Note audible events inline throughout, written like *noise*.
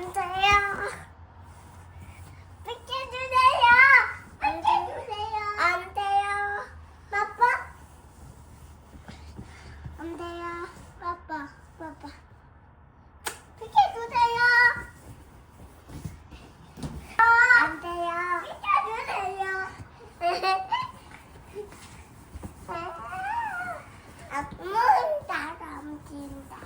안 돼요. 비켜주세요. 안 돼요. 안 돼요. 빠빠. 안 돼요. 빠빠. 빠빠. 비켜주세요. 안 돼요. 비켜주세요. *laughs* 아, 문 닫아진다.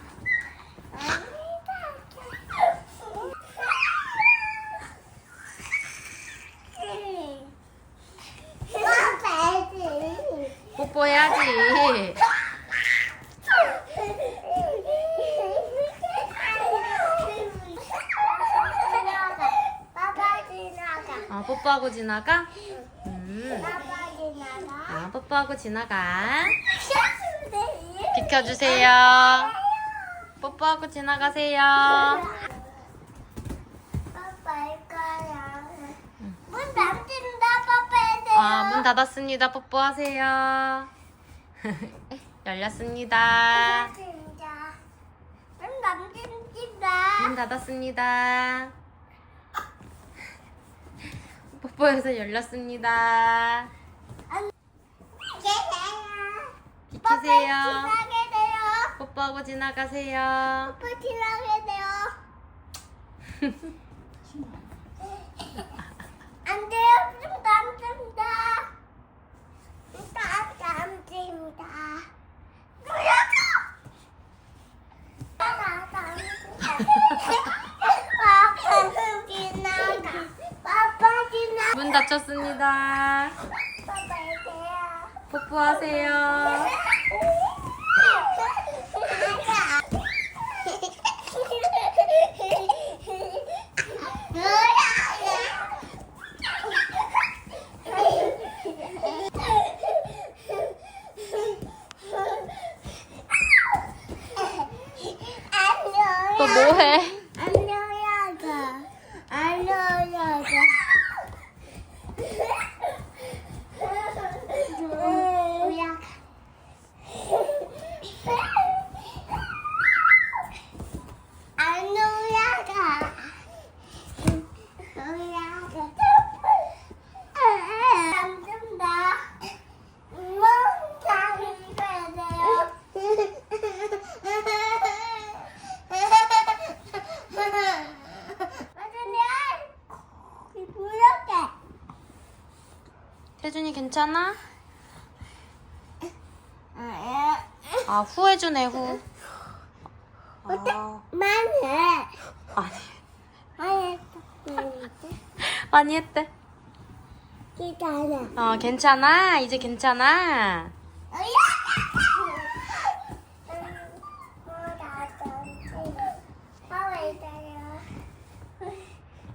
뽀뽀 해야지. 아, 뽀뽀하고 지나가? 음. 아, 뽀뽀하고 지나가. 비켜주세요. 뽀뽀하고 지나가세요. 거야. 문 닫힌다. 닫았습니다. 뽀뽀하세요. *laughs* 열렸습니다. 문 닫힌다. 문 닫았습니다. 뽀뽀해서 열렸습니다. 비키세요. 뽀뽀하고 지나가세요. 뽀뽀 지나게 돼요. *laughs* 안 돼요. 문 닫힌다. 문 닫힌다. 뭐라고? 빠빠 지나가. 빠빠 돼요. 뽀뽀하세요. 또 뭐해? 안녕하자. 안녕하자. 뭐야? 안녕하자. 안녕하자. 잠든다. 멍청이 돼요. 맞으면 부럽게. 태준이 괜찮아? 아, 후해주네, 후. 어때? 아, 많이. 아니, 많이. 많이 했대. 기다려. 어, 괜찮아. 이제 괜찮아.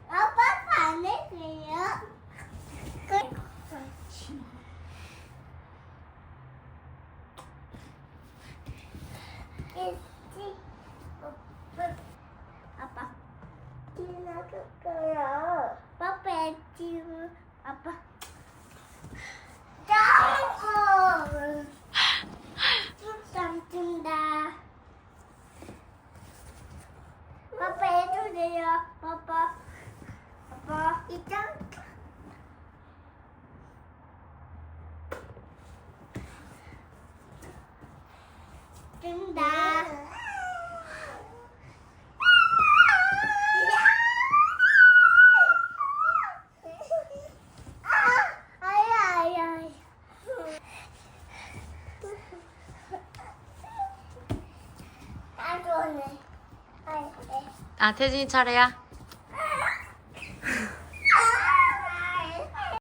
아빠 안 했어요? 아빠 지나갈 거야. 아빠 지금 아빠 짱코 짱준다. 아빠 해주세요. 아빠 아빠 이짱 준다. 아 좋네. 아 네. 아, 태준이 차례야.